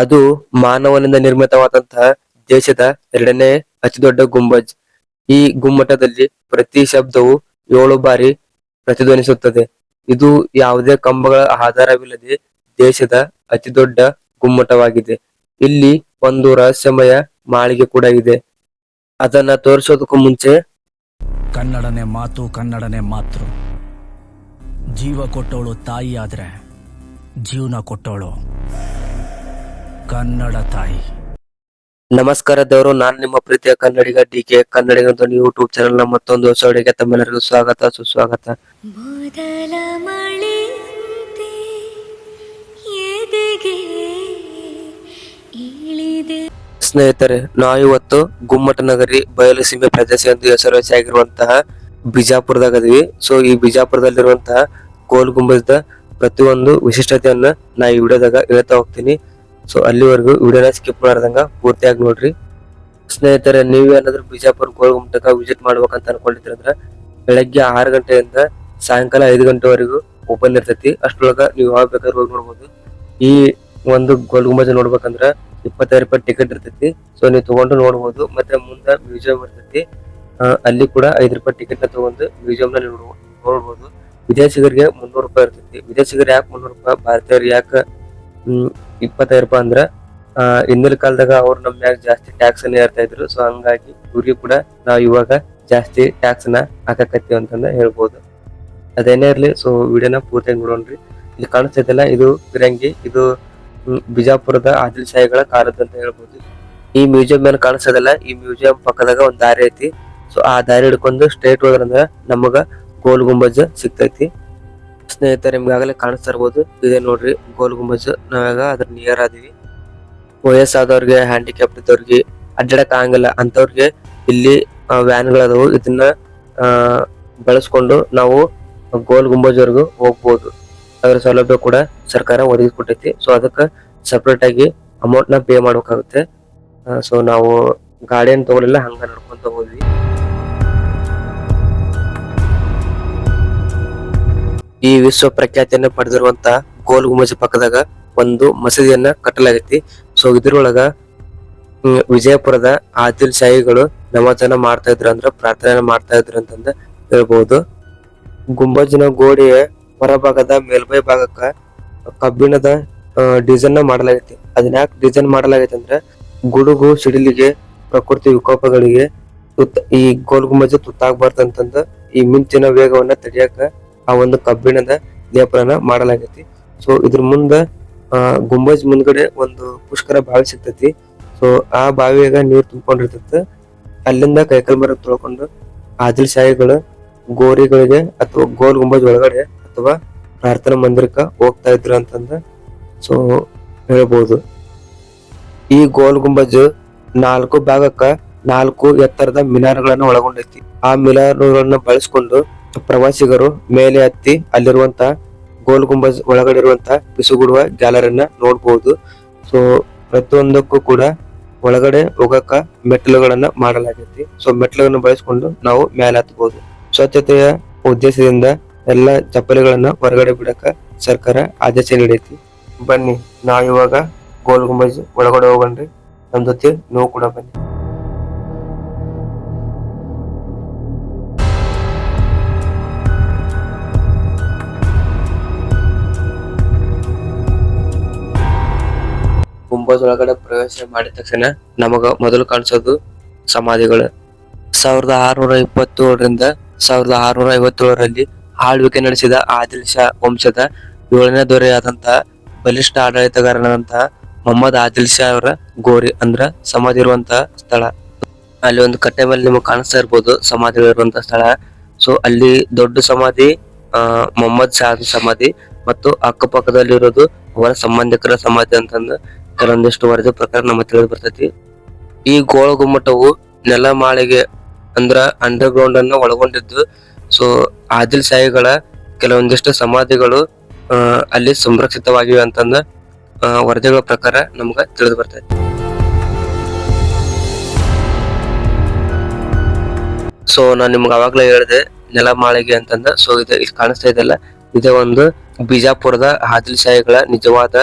ಅದು ಮಾನವನಿಂದ ನಿರ್ಮಿತವಾದಂತಹ ದೇಶದ ಎರಡನೇ ಅತಿ ದೊಡ್ಡ ಗುಂಬಜ್. ಈ ಗುಮ್ಮಟದಲ್ಲಿ ಪ್ರತಿ ಶಬ್ದವು ಏಳು ಬಾರಿ ಪ್ರತಿಧ್ವನಿಸುತ್ತದೆ. ಇದು ಯಾವುದೇ ಕಂಬಗಳ ಆಧಾರವಿಲ್ಲದೆ ದೇಶದ ಅತಿ ದೊಡ್ಡ ಗುಮ್ಮಟವಾಗಿದೆ. ಇಲ್ಲಿ ಒಂದು ರಹಸ್ಯಮಯ ಮಾಳಿಗೆ ಕೂಡ ಇದೆ. ಅದನ್ನ ತೋರಿಸೋದಕ್ಕೂ ಮುಂಚೆ ಕನ್ನಡನೇ ಮಾತು, ಕನ್ನಡನೇ ಮಾತೃ. ಜೀವ ಕೊಟ್ಟವಳು ತಾಯಿ ಆದ್ರೆ ಜೀವನ ಕೊಟ್ಟವಳು. ಕನ್ನಡ ತಾಯಿ. ನಮಸ್ಕಾರ ದೇವರು ನಾನು ನಿಮ್ಮ ಪ್ರೀತಿಯ ಕನ್ನಡಿಗ ಡಿ ಕೆ ಕನ್ನಡಿಗ ಧ್ವನಿ ಯೂಟ್ಯೂಬ್ ಚಾನೆಲ್ನ ಮತ್ತೊಂದು ಹೊಸ ಅಡಿಗೆ ತಮ್ಮೆಲ್ಲರಿಗೂ ಸ್ವಾಗತ ಸುಸ್ವಾಗತ. ಮೊದಲ ಮಳೆಯಂತೆ ಎದೆಗೆ ಇಳಿದೆ? ಸ್ನೇಹಿತರೆ ನಾವಿವತ್ತು ಗುಮ್ಮಟ ನಗರಿ ಬಯಲು ಸೀಮೆ ಪ್ರದೇಶ ಎಂದು ಹೆಸರುವಾಸಿಯಾಗಿರುವಂತಹ ಬಿಜಾಪುರದಾಗ ಅದೀವಿ ಸೊ ಈ ಬಿಜಾಪುರದಲ್ಲಿರುವಂತಹ ಗೋಲ್ ಗುಂಬಜದ ಪ್ರತಿಯೊಂದು ವಿಶಿಷ್ಟತೆಯನ್ನ ನಾ ಈ ವಿಡಿಯೋದಾಗ ಹೇಳ್ತಾ ಹೋಗ್ತೀನಿ. ಸೊ ಅಲ್ಲಿವರೆಗೂ ವಿಡಿಯೋನ ಸ್ಕಿಪ್ ಮಾಡ್ದಂಗ ಪೂರ್ತಿಯಾಗಿ ನೋಡ್ರಿ. ಸ್ನೇಹಿತರೆ ನೀವೇನಾದ್ರೂ ಬಿಜಾಪುರ ಗೋಲ್ ಗುಮ್ಮಟಕ್ಕ ವಿಸಿಟ್ ಮಾಡ್ಬೇಕಂತ ಅನ್ಕೊಂಡಿದ್ರೆ ಅಂದ್ರೆ ಬೆಳಗ್ಗೆ ಆರು ಗಂಟೆಯಿಂದ ಸಾಯಂಕಾಲ ಐದು ಗಂಟೆವರೆಗೂ ಓಪನ್ ಇರ್ತೈತಿ. ಅಷ್ಟೊಳಗ ನೀವು ಯಾವಾಗ ಬೇಕಾದ್ರೂ ಹೋಗಿ ನೋಡ್ಬೋದು. ಈ ಒಂದು ಗೋಲ್ ಗುಂಬಜ್ ನೋಡ್ಬೇಕಂದ್ರ ಇಪ್ಪತ್ತೈದು ರೂಪಾಯಿ ಟಿಕೆಟ್ ಇರ್ತೈತಿ. ಸೊ ನೀವು ತಗೊಂಡು ನೋಡ್ಬೋದು. ಮತ್ತೆ ಮುಂದೆ ಮ್ಯೂಸಿಯಂ ಇರ್ತೈತಿ. ಅಲ್ಲಿ ಕೂಡ ಐದು ರೂಪಾಯಿ ಟಿಕೆಟ್ನ ತಗೊಂಡು ಮ್ಯೂಸಿಯಂ ನಲ್ಲಿ ನೋಡ್ಬೋದು ನೋಡ್ಬೋದು. ವಿದೇಶಿಗರಿಗೆ ಮುನ್ನೂರು ರೂಪಾಯಿ ಇರ್ತೈತಿ. ವಿದೇಶಿಗರು ಯಾಕೆ ಮುನ್ನೂರು ರೂಪಾಯಿ? ಭಾರತೀಯರು ಯಾಕೆ ಇಪ್ಪತ್ತೈದು ರೂಪಾಯಿ ಅಂದ್ರ ಹಿಂದಿನ ಕಾಲದಾಗ ಅವ್ರು ನಮ್ಮ ಮ್ಯಾಗ ಜಾಸ್ತಿ ಟ್ಯಾಕ್ಸ್ ಅನ್ನ ಏರ್ತಾ ಇದ್ರು. ಸೊ ಹಂಗಾಗಿ ಇವ್ರಿಗೆ ಕೂಡ ನಾವು ಇವಾಗ ಜಾಸ್ತಿ ಟ್ಯಾಕ್ಸ್ನ ಹಾಕಕತ್ತೀವಿ ಅಂತಂದ ಹೇಳ್ಬೋದು. ಅದೇನೇ ಇರಲಿ ಸೊ ವಿಡಿಯೋನ ಪೂರ್ತಿ ನೋಡೋಣ್ರಿ. ಇಲ್ಲಿ ಕಾಣಿಸ್ತೈತಲ್ಲ ಇದು ಫಿರಂಗಿ ಇದು ಬಿಜಾಪುರದ ಆದಿಲ್ ಶಾಹಿಗಳ ಕಾಲದ ಅಂತ ಹೇಳ್ಬೋದು. ಈ ಮ್ಯೂಸಿಯಂ ಮೇಲೆ ಕಾಣಿಸ್ತದಲ್ಲ ಈ ಮ್ಯೂಸಿಯಂ ಪಕ್ಕದಾಗ ಒಂದ್ ದಾರಿ ಐತಿ. ಸೊ ಆ ದಾರಿ ಹಿಡ್ಕೊಂಡು ಸ್ಟ್ರೇಟ್ ಹೋದ್ರಂದ್ರ ನಮಗ ಗೋಲ್ ಗುಂಬಜ್ ಸಿಗ್ತೈತಿ. ಸ್ನೇಹಿತರೆ ನಿಮ್ಗಾಗಲೇ ಕಾಣಿಸ್ತಾ ಇರ್ಬೋದು. ಇದೆ ನೋಡ್ರಿ, ಗೋಲ್ ಗುಂಬಜ್. ನಾವಾಗ ಅದ್ರ ನಿಯರ್ ಆದಿವಿ. ವಯಸ್ಸಾದವ್ರಿಗೆ ಹ್ಯಾಂಡಿಕ್ಯಾಪ್ ಇದ್ದವ್ರಿಗೆ, ಅಡ್ಡಾಡಕ್ ಆಗಂಗಿಲ್ಲ ಅಂತವ್ರಿಗೆ ಇಲ್ಲಿ ವ್ಯಾನ್ ಗಳಾದವು. ಇದನ್ನ ಬಳಸ್ಕೊಂಡು ನಾವು ಗೋಲ್ ಗುಂಬಜ್ವರೆಗೂ ಹೋಗ್ಬೋದು. ಅದರ ಸೌಲಭ್ಯ ಕೂಡ ಸರ್ಕಾರ ಒದಗಿಸ್ಕೊಟ್ಟೈತಿ. ಸೊ ಅದಕ್ಕೆ ಸಪ್ರೇಟ್ ಆಗಿ ಅಮೌಂಟ್ನ ಪೇ ಮಾಡ್ಬೇಕಾಗುತ್ತೆ. ಸೊ ನಾವು ಗಾಡಿಯನ್ನು ತಗೊಳಿಲ್ಲ, ಹಂಗ ನಡ್ಕೊಂತ ಹೋದ್ವಿ. ಈ ವಿಶ್ವ ಪ್ರಖ್ಯಾತಿಯನ್ನ ಪಡೆದಿರುವಂತಹ ಗೋಲ್ ಗುಮಜ್ ಪಕ್ಕದಾಗ ಒಂದು ಮಸೀದಿಯನ್ನ ಕಟ್ಟಲಾಗೈತಿ. ಸೊ ಇದ್ರೊಳಗ ವಿಜಯಪುರದ ಆದಿಲ್ ಶಾಹಿಗಳು ನಮಾಜನ ಮಾಡ್ತಾ ಇದ್ರು ಅಂದ್ರ ಪ್ರಾರ್ಥನೆ ಮಾಡ್ತಾ ಇದ್ರು ಅಂತಂದ ಹೇಳ್ಬಹುದು ಗುಂಬಜ್ನ ಗೋಡೆಯ ಹೊರಭಾಗದ ಮೇಲ್ಬೈ ಭಾಗಕ್ಕ ಕಬ್ಬಿಣದ ಡಿಸೈನ್ನ ಮಾಡಲಾಗೈತಿ. ಅದನ್ನ ಯಾಕೆ ಡಿಸೈನ್ ಮಾಡಲಾಗೈತಿ ಅಂದ್ರೆ, ಗುಡುಗು ಸಿಡಿಲಿಗೆ, ಪ್ರಕೃತಿ ವಿಕೋಪಗಳಿಗೆ ತುತ್ತ, ಈ ಗೋಲ್ ಗುಂಬಜ್ ತುತ್ತಾಗಬಾರ್ದಂತಂದ ಈ ಮಿಂಚಿನ ವೇಗವನ್ನ ತಡೆಯಕ ಆ ಒಂದು ಕಬ್ಬಿಣದ ಲೇಪನ ಮಾಡಲಾಗೈತಿ. ಸೊ ಇದ್ರ ಮುಂದ ಗುಂಬಜ್ ಮುಂದ್ಗಡೆ ಒಂದು ಪುಷ್ಕರ ಬಾವಿ ಸಿಗ್ತೈತಿ. ಸೊ ಆ ಬಾವಿಯಾಗ ನೀರು ತುಂಬಿಕೊಂಡಿರ್ತೈತಿ. ಅಲ್ಲಿಂದ ಕೈಕಲ್ ಮರ ತೊಳ್ಕೊಂಡು ಆದಿಲ್ ಶಾಹಿಗಳು ಗೋರಿಗಳಿಗೆ ಅಥವಾ ಗೋಲ್ ಗುಂಬಜ್ ಒಳಗಡೆ ಅಥವಾ ಪ್ರಾರ್ಥನಾ ಮಂದಿರಕ್ಕ ಹೋಗ್ತಾ ಇದ್ರು ಅಂತಂದ ಸೊ ಹೇಳ್ಬೋದು. ಈ ಗೋಲ್ ಗುಂಬಜ್ ನಾಲ್ಕು ಭಾಗಕ್ಕ ನಾಲ್ಕು ಎತ್ತರದ ಮಿನಾರ್ಗಳನ್ನ ಒಳಗೊಂಡೈತಿ. ಆ ಮಿನಾರ್ಗಳನ್ನ ಬಳಸ್ಕೊಂಡು ಪ್ರವಾಸಿಗರು ಮೇಲೆ ಹತ್ತಿ ಅಲ್ಲಿರುವಂತಹ ಗೋಲ್ ಗುಂಬಜ್ ಒಳಗಡೆ ಇರುವಂತಹ ಪಿಸುಗುಡುವ ಗ್ಯಾಲರಿಯನ್ನ ನೋಡಬಹುದು ಸೊ ಪ್ರತಿಯೊಂದಕ್ಕೂ ಕೂಡ ಒಳಗಡೆ ಹೋಗಕ ಮೆಟ್ಟಿಲುಗಳನ್ನ ಮಾಡಲಾಗೈತಿ. ಸೊ ಮೆಟ್ಟಿಲುಗಳನ್ನು ಬಳಸಿಕೊಂಡು ನಾವು ಮೇಲೆ ಹತ್ತಬಹುದು ಸ್ವಚ್ಛತೆಯ ಉದ್ದೇಶದಿಂದ ಎಲ್ಲ ಚಪ್ಪಲಿಗಳನ್ನ ಹೊರಗಡೆ ಬಿಡಕ ಸರ್ಕಾರ ಆದೇಶ ನೀಡೈತಿ. ಬನ್ನಿ, ನಾವಿವಾಗ ಗೋಲ್ ಗುಂಬಜ್ ಒಳಗಡೆ ಹೋಗಣ್ರಿ. ನಮ್ ಜೊತೆ ನೋವು ಕೂಡ ಬನ್ನಿ. ಗುಂಬಜ್ ಒಳಗಡೆ ಪ್ರವೇಶ ಮಾಡಿದ ತಕ್ಷಣ ನಮಗ ಮೊದಲು ಕಾಣಿಸೋದು ಸಮಾಧಿಗಳು. ಸಾವಿರದ ಆರುನೂರ ಇಪ್ಪತ್ತೇಳರಿಂದ ಸಾವಿರದ ಆರುನೂರ ಐವತ್ತೇಳರಲ್ಲಿ ಆಳ್ವಿಕೆ ನಡೆಸಿದ ಆದಿಲ್ ಶಾ ವಂಶದ ಏಳನೇ ದೊರೆಯಾದಂತಹ ಬಲಿಷ್ಠ ಆಡಳಿತಗಾರನಾದಂತಹ ಮೊಹಮ್ಮದ್ ಆದಿಲ್ ಶಾ ಅವರ ಗೋರಿ ಅಂದ್ರ ಸಮಾಧಿ ಇರುವಂತಹ ಸ್ಥಳ. ಅಲ್ಲಿ ಒಂದು ಕಟ್ಟೆ ಮೇಲೆ ನಿಮಗೆ ಕಾಣಿಸ್ತಾ ಇರ್ಬೋದು ಸಮಾಧಿಗಳು ಇರುವಂತಹ ಸ್ಥಳ. ಸೊ ಅಲ್ಲಿ ದೊಡ್ಡ ಸಮಾಧಿ ಮೊಹಮ್ಮದ್ ಶಾ ಸಮಾಧಿ ಮತ್ತು ಅಕ್ಕಪಕ್ಕದಲ್ಲಿರೋದು ಅವರ ಸಂಬಂಧಿಕರ ಸಮಾಧಿ ಅಂತಂದು ಕೆಲವೊಂದಿಷ್ಟು ವರದಿ ಪ್ರಕಾರ ನಮಗೆ ತಿಳಿದು ಬರ್ತೈತಿ ಈ ಗೋಳ ಗುಮ್ಮಟವು ನೆಲಮಾಳಿಗೆ ಅಂದ್ರ ಅಂಡರ್ ಗ್ರೌಂಡ್ ಅನ್ನ ಒಳಗೊಂಡಿದ್ದು. ಸೊ ಆದಿಲ್ ಸಾಯಿಗಳ ಕೆಲವೊಂದಿಷ್ಟು ಸಮಾಧಿಗಳು ಅಲ್ಲಿ ಸಂರಕ್ಷಿತವಾಗಿವೆ ಅಂತಂದ ವರದಿಗಳ ಪ್ರಕಾರ ನಮ್ಗ ತಿಳಿದು ಬರ್ತೈತಿ ಸೊ ನಾನು ನಿಮ್ಗೆ ಅವಾಗ್ಲೇ ಹೇಳಿದೆ ನೆಲಮಾಳಿಗೆ ಅಂತಂದ ಸೊ ಇದು ಇಲ್ಲಿ ಕಾಣಿಸ್ತಾ ಇದೆಲ್ಲ. ಇದೇ ಒಂದು ಬಿಜಾಪುರದ ಆದಿಲ್ ಶಾಹಿಗಳ ನಿಜವಾದ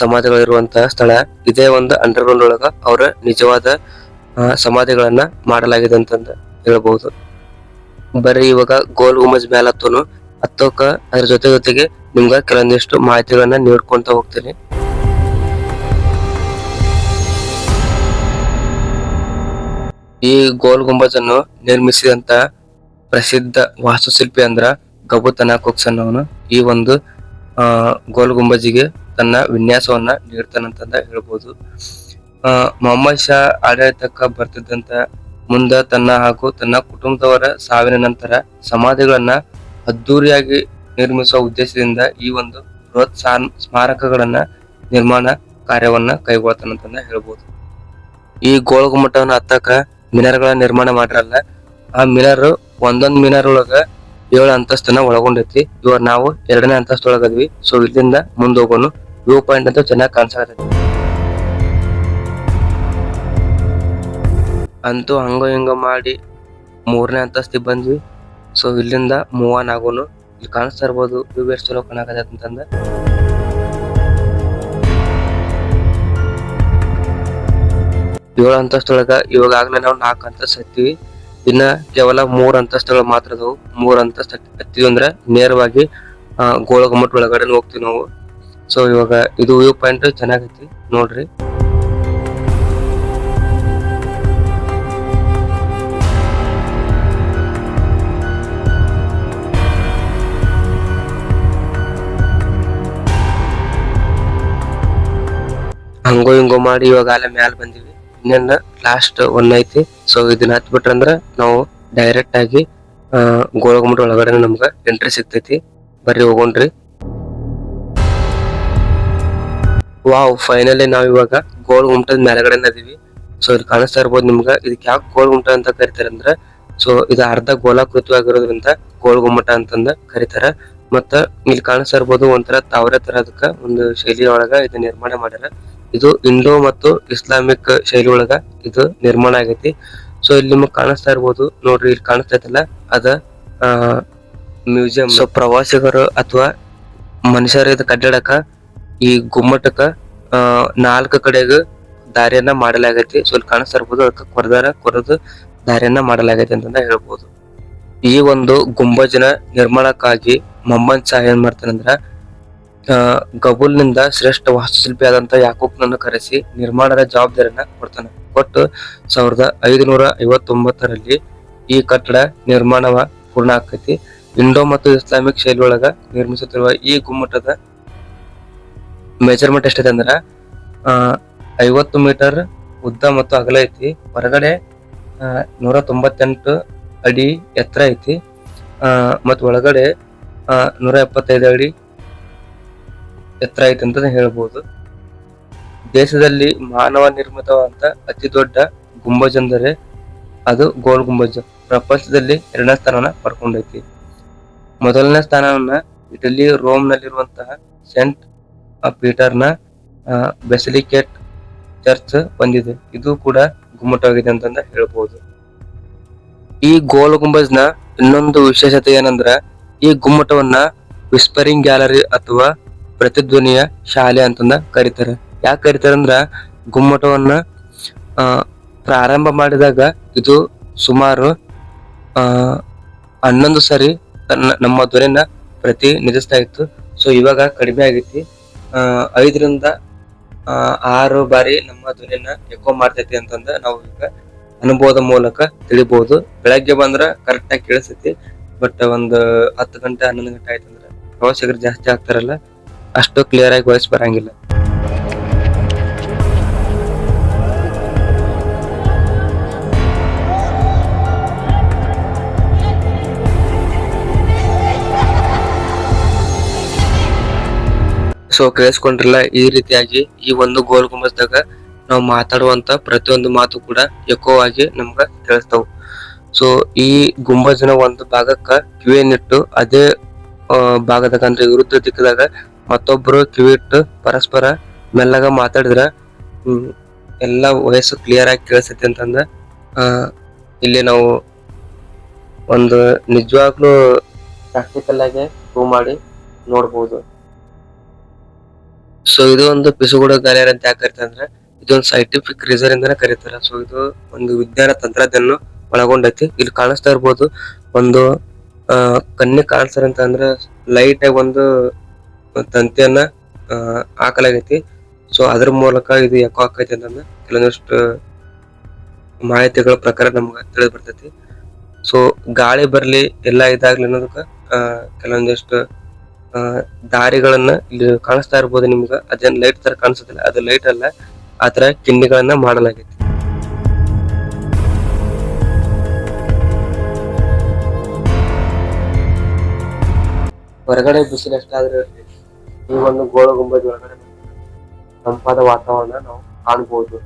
ಸಮಾಧಿಗಳಿರುವಂತಹ ಸ್ಥಳ ಇದೇ ಒಂದು ಅಂಡರ್ಗ್ರೌಂಡ್ ಒಳಗ ಅವರ ನಿಜವಾದ ಸಮಾಧಿಗಳನ್ನ ಮಾಡಲಾಗಿದೆ ಅಂತಂದ ಹೇಳಬಹುದು. ಬರೀ ಇವಾಗ ಗೋಲ್ ಗುಂಬಜ್ ಮ್ಯಾಲ ಹತ್ತೋನು ಹತ್ತೋಕ ಅದ್ರ ಜೊತೆ ಜೊತೆಗೆ ನಿಮ್ಗ ಕೆಲವೊಂದಿಷ್ಟು ಮಾಹಿತಿಗಳನ್ನ ನೀಡ್ಕೊಂತ ಹೋಗ್ತೀನಿ. ಈ ಗೋಲ್ ಗುಂಬಜ್ ಅನ್ನು ನಿರ್ಮಿಸಿದಂತ ಪ್ರಸಿದ್ಧ ವಾಸ್ತುಶಿಲ್ಪಿ ಅಂದ್ರ ಗಬು ಕುಕ್ಸನ್ ಅವನು ಈ ಒಂದು ಗೋಲ್ ಗುಂಬಜಿಗೆ ತನ್ನ ವಿನ್ಯಾಸವನ್ನ ನೀಡ್ತಾನಂತ ಹೇಳ್ಬೋದು. ಮೊಹಮ್ಮದ್ ಶಾ ಆಡಳಿತಕ್ಕ ಬರ್ತಿದ್ದಂತ ಮುಂದ ತನ್ನ ಹಾಗೂ ತನ್ನ ಕುಟುಂಬದವರ ಸಾವಿನ ನಂತರ ಸಮಾಧಿಗಳನ್ನ ಅದ್ದೂರಿಯಾಗಿ ನಿರ್ಮಿಸುವ ಉದ್ದೇಶದಿಂದ ಈ ಒಂದು ಬೃಹತ್ ಸ್ಮಾರಕಗಳನ್ನ ನಿರ್ಮಾಣ ಕಾರ್ಯವನ್ನ ಕೈಗೊಳ್ತಾನಂತಂದ ಹೇಳ್ಬೋದು. ಈ ಗೋಳಗುಮಟ್ಟವನ್ನ ಹತ್ತಕ ಮಿನಾರ್ಗಳ ನಿರ್ಮಾಣ ಮಾಡಿರಲ್ಲ, ಆ ಮಿನಾರ್ ಒಂದೊಂದ್ ಮಿನಾರ್ ಒಳಗ ಏಳು ಅಂತಸ್ತನ್ನ ಒಳಗೊಂಡೈತಿ. ಇವಾಗ ನಾವು ಎರಡನೇ ಅಂತಸ್ತೊಳಗದ್ವಿ. ಸೊ ಇಲ್ಲಿಂದ ಮುಂದೆ ಹೋಗೋನು ವ್ಯೂ ಪಾಯಿಂಟ್ ಅಂತ ಚೆನ್ನಾಗಿ ಕಾಣಿಸ್ತಾ ಅಂತೂ ಹಂಗೋ ಹಿಂಗೋ ಮಾಡಿ ಮೂರನೇ ಅಂತಸ್ತಿಗೆ ಬಂದ್ವಿ. ಸೊ ಇಲ್ಲಿಂದ ಮೂವ್ ಆನ್ ಆಗೋನು. ಇಲ್ಲಿ ಕಾಣಿಸ್ತಾ ಇರ್ಬೋದು ವ್ಯೂ ಎಷ್ಟು ಚಲೋ ಅಂತಂದ ಏಳು ಅಂತಸ್ತೊಳಗ ಇವಾಗ ಆಗ್ಲೇ ನಾವು ನಾಲ್ಕು ಅಂತಸ್ತು ಹತ್ತೀವಿ. ಇನ್ನ ಕೇವಲ ಮೂರ್ ಅಂತಸ್ತುಗಳು ಮಾತ್ರ ಅದಾವು. ಮೂರ್ ಅಂತಸ್ತು ಹತ್ತಿವಿ ಅಂದ್ರೆ ನೇರವಾಗಿ ಆ, ಗೋಳ ಒಳಗಡೆ ಹೋಗ್ತೀವಿ ನಾವು. ಸೊ ಇವಾಗ ಇದು ವ್ಯೂ ಪಾಯಿಂಟ್ ಚೆನ್ನಾಗೈತಿ, ನೋಡ್ರಿ. ಹಂಗೋ ಹಿಂಗೋ ಮಾಡಿ ಇವಾಗ ಅಲ್ಲೇ ಮ್ಯಾಲ ಬಂದಿವಿ. ಇನ್ನೇನ ಲಾಸ್ಟ್ ಒನ್ ಐತಿ. ಸೊ ಇದನ್ನ ಹತ್ಬಿಟ್ರಂದ್ರ ನಾವು ಡೈರೆಕ್ಟ್ ಆಗಿ, ಆ, ಗೋಳಗುಮ್ಮಟ ಒಳಗಡೆ ನಮ್ಗ ಎಂಟ್ರಿ ಸಿಗ್ತೈತಿ. ಬರ್ರಿ ಹೋಗೋಣ್ರಿ. ವಾವ್ ಫೈನಲಿ ನಾವು ಇವಾಗ ಗೋಲ್ ಗುಮ್ಮಟದ ಮೇಲ್ಗಡೆ ಅದೀವಿ ಸೊ ಇಲ್ಲಿ ಕಾಣಿಸ್ತಾ ಇರ್ಬೋದು ನಿಮ್ಗೆ. ಇದಕ್ಕೆ ಯಾಕೆ ಗೋಲ್ ಗುಮ್ಮಟ ಅಂತ ಕರೀತಾರೆ ಅಂದ್ರ ಸೊ ಇದು ಅರ್ಧ ಗೋಲಾಕೃತವಾಗಿರೋದ್ರಿಂದ ಗೋಲ್ ಗುಮ್ಮಟ ಅಂತಂದ ಕರಿತಾರ. ಮತ್ತ ಇಲ್ಲಿ ಕಾಣಿಸ್ತಾ ಇರ್ಬೋದು ಒಂಥರ ತಾವರೆ ತರ ಅದಕ್ಕ ಒಂದು ಶೈಲಿ ಒಳಗ ಇದು ನಿರ್ಮಾಣ ಮಾಡ್ಯಾರ. ಇದು ಇಂಡೋ ಮತ್ತು ಇಸ್ಲಾಮಿಕ್ ಶೈಲಿ ಒಳಗ ಇದು ನಿರ್ಮಾಣ ಆಗೈತಿ. ಸೊ ಇಲ್ಲಿ ನಿಮಗ್ ಕಾಣಿಸ್ತಾ ಇರ್ಬೋದು, ನೋಡ್ರಿ ಇಲ್ಲಿ ಕಾಣಿಸ್ತೈತಲ್ಲ ಅದ ಮ್ಯೂಸಿಯಂ. ಸೊ ಪ್ರವಾಸಿಗರು ಅಥವಾ ಮನುಷ್ಯರ ಇದು ಕಡ್ಡಾಡಕ ಈ ಗುಮ್ಮಟಕ್ಕ ನಾಲ್ಕು ಕಡೆಗ ದಾರಿಯನ್ನ ಮಾಡಲಾಗೈತಿ. ಸ್ವಲ್ಪ ಕಾಣಿಸ್ತಾ ಇರ್ಬೋದು ಅದಕ್ಕೆ ಕೊರದಾರ ಕೊರದು ದಾರಿಯನ್ನ ಮಾಡಲಾಗೈತಿ ಅಂತಂದ ಹೇಳ್ಬೋದು. ಈ ಒಂದು ಗುಂಬಜನ ನಿರ್ಮಾಣಕ್ಕಾಗಿ ಮೊಹಮ್ಮದ್ ಶಾ ಏನ್ ಮಾಡ್ತಾನಂದ್ರ ಆ, ಗಬೂಲ್ನಿಂದ ಶ್ರೇಷ್ಠ ವಾಸ್ತುಶಿಲ್ಪಿ ಆದಂತ ಯಾಕೂಬ್ನನ್ನು ಕರೆಸಿ ನಿರ್ಮಾಣದ ಜವಾಬ್ದಾರಿಯನ್ನ ಕೊಡ್ತಾನೆ. ಕೊಟ್ಟು ಸಾವಿರದ ಐದುನೂರ ಐವತ್ತೊಂಬತ್ತರಲ್ಲಿ ಈ ಕಟ್ಟಡ ನಿರ್ಮಾಣವ ಪೂರ್ಣ ಆಕೈತಿ ಇಂಡೋ ಮತ್ತು ಇಸ್ಲಾಮಿಕ್ ಶೈಲಿಯೊಳಗ ನಿರ್ಮಿಸುತ್ತಿರುವ ಈ ಗುಮ್ಮಟದ ಮೆಜರ್ಮೆಂಟ್ ಎಷ್ಟೈತೆ ಅಂದ್ರೆ ಐವತ್ತು ಮೀಟರ್ ಉದ್ದ ಮತ್ತು ಅಗಲ ಐತಿ. ಹೊರಗಡೆ ನೂರ ತೊಂಬತ್ತೆಂಟು ಅಡಿ ಎತ್ತರ ಐತಿ. ಮತ್ತು ಒಳಗಡೆ ನೂರ ಎಪ್ಪತ್ತೈದು ಅಡಿ ಎತ್ತರ ಐತಿ ಅಂತ ಹೇಳ್ಬೋದು. ದೇಶದಲ್ಲಿ ಮಾನವ ನಿರ್ಮಿತವಾದಂಥ ಅತಿ ದೊಡ್ಡ ಗುಂಬಜ್ ಅಂದರೆ ಅದು ಗೋಲ್ ಗುಂಬಜ್. ಪ್ರಪಂಚದಲ್ಲಿ ಎರಡನೇ ಸ್ಥಾನವನ್ನು ಪಡ್ಕೊಂಡೈತಿ. ಮೊದಲನೇ ಸ್ಥಾನವನ್ನ ಇಟಲಿ, ರೋಮ್ನಲ್ಲಿರುವಂತಹ ಸೆಂಟ್ ಪೀಟರ್ನ ಬೆಸಿಲಿಕೇಟ್ ಚರ್ಚ್ ಹೊಂದಿದೆ ಇದು ಕೂಡ ಗುಮ್ಮಟವಾಗಿದೆ ಅಂತಂದ ಹೇಳಬಹುದು ಈ ಗೋಲ್ ಗುಂಬಜ್ನ ಇನ್ನೊಂದು ವಿಶೇಷತೆ ಏನಂದ್ರ, ಈ ಗುಮ್ಮಟವನ್ನ ವಿಸ್ಪರಿಂಗ್ ಗ್ಯಾಲರಿ ಅಥವಾ ಪ್ರತಿಧ್ವನಿಯ ಶಾಲೆ ಅಂತಂದ ಕರೀತಾರೆ. ಯಾಕೆ ಕರೀತಾರೆ ಅಂದ್ರ, ಗುಮ್ಮಟವನ್ನ ಪ್ರಾರಂಭ ಮಾಡಿದಾಗ ಇದು ಸುಮಾರು ಹನ್ನೊಂದು ಸರಿ ನಮ್ಮ ಧ್ವನಿನ ಪ್ರತಿನಿಧಿಸ್ತಾ ಇತ್ತು. ಸೊ, ಇವಾಗ ಕಡಿಮೆ ಆಗೈತಿ. ಐದರಿಂದ ಆರು ಬಾರಿ ನಮ್ಮ ಧ್ವನಿನ ಎಕೋ ಮಾಡ್ತೈತಿ ಅಂತಂದ ನಾವು ಈಗ ಅನುಭವದ ಮೂಲಕ ತಿಳಿಬಹುದು ಬೆಳಗ್ಗೆ ಬಂದ್ರ ಕರೆಕ್ಟ್ ಆಗಿ ಕೇಳಿಸ್ತೈತಿ. ಬಟ್ ಒಂದು ಹತ್ತು ಗಂಟೆ ಹನ್ನೊಂದು ಗಂಟೆ ಆಯ್ತಂದ್ರ ಪ್ರವಾಸಿಗರು ಜಾಸ್ತಿ ಆಗ್ತಾರಲ್ಲ, ಅಷ್ಟು ಕ್ಲಿಯರ್ ಆಗಿ ವಾಯ್ಸ್ ಬರಂಗಿಲ್ಲ. ಸೊ ಕೇಳಿಸ್ಕೊಂಡ್ರಲ್ಲ ಈ ರೀತಿಯಾಗಿ ಈ ಒಂದು ಗೋಲ್ ಗುಂಬಜ್ದಾಗ ನಾವು ಮಾತಾಡುವಂತ ಪ್ರತಿಯೊಂದು ಮಾತು ಕೂಡ ಎಕೋ ಆಗಿ ನಮ್ಗ ತಿಳಿಸ್ತಾವ ಸೊ ಈ ಗುಂಬಜ್ನ ಒಂದು ಭಾಗಕ್ಕ ಕಿವಿಯನ್ನಿಟ್ಟು ಅದೇ ಭಾಗದಾಗ ಅಂದ್ರೆ ವಿರುದ್ಧ ದಿಕ್ಕದಾಗ ಮತ್ತೊಬ್ರು ಕಿವಿ ಇಟ್ಟು ಪರಸ್ಪರ ಮೆಲ್ಲಗ ಮಾತಾಡಿದ್ರ ಎಲ್ಲ ವಯಸ್ಸು ಕ್ಲಿಯರ್ ಆಗಿ ಕೇಳಿಸತಿ ಅಂತಂದ ಇಲ್ಲಿ ನಾವು ಒಂದು ನಿಜವಾಗ್ಲೂ ಪ್ರಾಕ್ಟಿಕಲ್ ಆಗಿ ಪ್ರೂವ್ ಮಾಡಿ ನೋಡ್ಬೋದು. ಸೊ ಇದು ಒಂದು ಪಿಸುಗುಡ ಗಾಲಿಯರ್ ಅಂತ ಯಾಕೆ ಕರಿತಾರೆ ಅಂದ್ರೆ, ಇದೊಂದು ಸೈಂಟಿಫಿಕ್ ರೀಸನ್ ಇಂದಾನೆ ಕರೀತಾರೆ. ಸೊ ಇದು ಒಂದು ವಿಜ್ಞಾನ ತಂತ್ರಜ್ಞಾನ ಒಳಗೊಂಡೈತಿ. ಇಲ್ಲಿ ಕಾಣಿಸ್ತಾ ಇರ್ಬೋದು, ಒಂದು ಕಣ್ಣಿ ಕಣ್ಣಿಗೆ ಕಾಣಿಸ್ತಾರೆ ಅಂತ ಅಂದ್ರೆ ಲೈಟ್ ಆಗಿ ಒಂದು ತಂತಿಯನ್ನ ಹಾಕಲಾಗೈತಿ. ಸೊ ಅದ್ರ ಮೂಲಕ ಇದು ಯಾಕೋ ಆಕೈತಿ ಅಂತಂದ್ರೆ, ಕೆಲವೊಂದಿಷ್ಟು ಮಾಹಿತಿಗಳ ಪ್ರಕಾರ ನಮ್ಗೆ ತಿಳಿದು ಬರ್ತೈತಿ ಸೊ ಗಾಳಿ ಬರಲಿ, ಎಲ್ಲ ಇದಾಗ್ಲಿ ಅನ್ನೋದಕ್ಕ ಕೆಲವೊಂದಿಷ್ಟು ದಾರಿಗಳನ್ನ ಇಲ್ಲಿ ಕಾಣಿಸ್ತಾ ಇರ್ಬೋದು ನಿಮ್ಗ. ಅದೇನ್ ಲೈಟ್ ತರ ಕಾಣಿಸುತ್ತಿಲ್ಲ. ಅದು ಲೈಟ್ ಅಲ್ಲ. ಆತರ ಕಿಂಡಿಗಳನ್ನ ಮಾಡಲಾಗೈತಿ. ಹೊರಗಡೆ ಬಿಸಿಲು ಎಷ್ಟಾದ್ರೂ ಈ ಒಂದು ಗೋಳ ಗುಂಬಜ್ ಒಳಗಡೆ ತಂಪಾದ ವಾತಾವರಣ ನಾವು ಕಾಣ್ಬೋದು.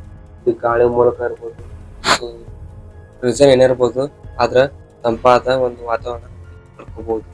ಈ ಗಾಳಿ ಮೂಲಕ ಇರ್ಬೋದು. ರೀಸನ್ ಏನಿರ್ಬೋದು, ಆದ್ರ ತಂಪಾದ ಒಂದು ವಾತಾವರಣ ಪಡ್ಕೋಬಹುದು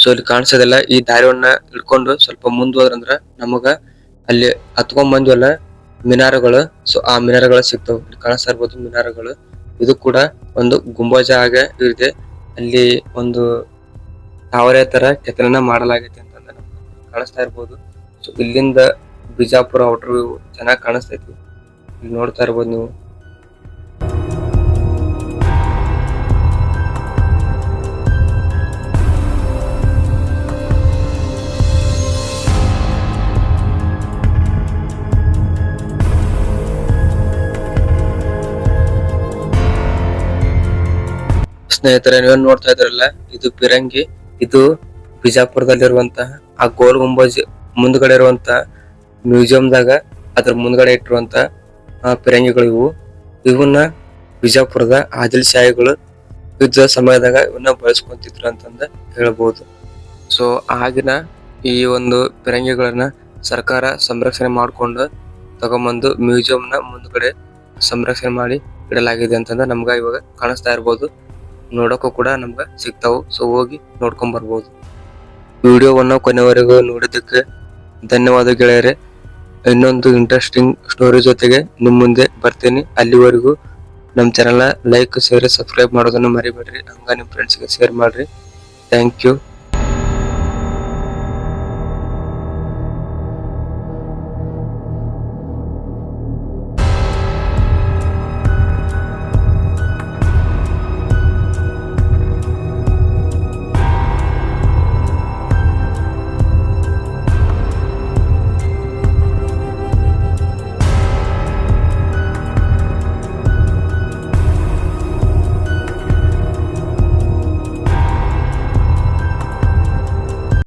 ಸೊ ಇಲ್ಲಿ ಕಾಣಿಸೋದಿಲ್ಲ ಈ ದಾರಿಯನ್ನ ಹಿಡ್ಕೊಂಡು ಸ್ವಲ್ಪ ಮುಂದ್ ಹೋದ್ರಂದ್ರ ನಮಗ ಅಲ್ಲಿ ಹತ್ಕೊಂಡ್ ಬಂದ್ವಲ್ಲ ಮಿನಾರಗಳು. ಸೊ ಆ ಮಿನಾರಗಳು ಸಿಗ್ತಾವ. ಇಲ್ಲಿ ಕಾಣಿಸ್ತಾ ಇರ್ಬೋದು ಮಿನಾರಗಳು. ಇದು ಕೂಡ ಒಂದು ಗುಂಬಜ ಆಗ ಇದೆ ಅಲ್ಲಿ ಒಂದು ತಾವರೆ ತರ ಕೆತ್ತನೆನ ಮಾಡಲಾಗೈತೆ ಅಂತ ನಮ್ಗೆ ಕಾಣಿಸ್ತಾ ಇರ್ಬೋದು ಸೊ ಇಲ್ಲಿಂದ ಬಿಜಾಪುರ ಔಟರ್ ಚೆನ್ನಾಗಿ ಕಾಣಿಸ್ತೈತಿ ಇಲ್ಲಿ ನೋಡ್ತಾ ಇರ್ಬೋದು ನೀವು. ಸ್ನೇಹಿತರೆ ನೀವೇನ್ ನೋಡ್ತಾ ಇದ್ರಲ್ಲ ಇದು ಪಿರಂಗಿ ಇದು ಬಿಜಾಪುರದಲ್ಲಿರುವಂತಹ, ಆ ಗೋಲ್ ಗುಂಬಜ್ ಮುಂದ್ಗಡೆ ಇರುವಂತಹ ಮ್ಯೂಸಿಯಂದಾಗ, ಅದ್ರ ಮುಂದ್ಗಡೆ ಇಟ್ಟಿರುವಂತ ಪಿರಂಗಿಗಳು ಇವು. ಇವನ್ನ ಬಿಜಾಪುರದ ಆದಿಲ್ ಶಾಹಿಗಳು ಯುದ್ಧ ಸಮಯದಾಗ ಇವನ್ನ ಬಳಸ್ಕೊಂತಿದ್ರು ಅಂತಂದ ಹೇಳ್ಬೋದು. ಸೊ ಆಗಿನ ಈ ಒಂದು ಪಿರಂಗಿಗಳನ್ನ ಸರ್ಕಾರ ಸಂರಕ್ಷಣೆ ಮಾಡಿಕೊಂಡು ತಗೊಂಬಂದು ಮ್ಯೂಸಿಯಂನ ಮುಂದ್ಗಡೆ ಸಂರಕ್ಷಣೆ ಮಾಡಿ ಇಡಲಾಗಿದೆ ಅಂತಂದ ನಮ್ಗ ಇವಾಗ ಕಾಣಿಸ್ತಾ ಇರ್ಬೋದು. ನೋಡಕ್ಕೂ ಕೂಡ ನಮ್ಗೆ ಸಿಗ್ತಾವು. ಸೊ ಹೋಗಿ ನೋಡ್ಕೊಂಡ್ ಬರ್ಬೋದು. ವಿಡಿಯೋವನ್ನು ಕೊನೆವರೆಗೂ ನೋಡಿದ್ದಕ್ಕೆ ಧನ್ಯವಾದ ಗೆಳೆಯರೆ. ಇನ್ನೊಂದು ಇಂಟ್ರೆಸ್ಟಿಂಗ್ ಸ್ಟೋರಿ ಜೊತೆಗೆ ನಿಮ್ಮ ಮುಂದೆ ಬರ್ತೀನಿ. ಅಲ್ಲಿವರೆಗೂ ನಮ್ಮ ಚಾನಲ್ನ ಲೈಕ್ ಶೇರ್ ಸಬ್ಸ್ಕ್ರೈಬ್ ಮಾಡೋದನ್ನ ಮರಿಬೇಡ್ರಿ. ಹಂಗ ನಿಮ್ಮ ಫ್ರೆಂಡ್ಸ್ಗೆ ಶೇರ್ ಮಾಡಿರಿ. Thank you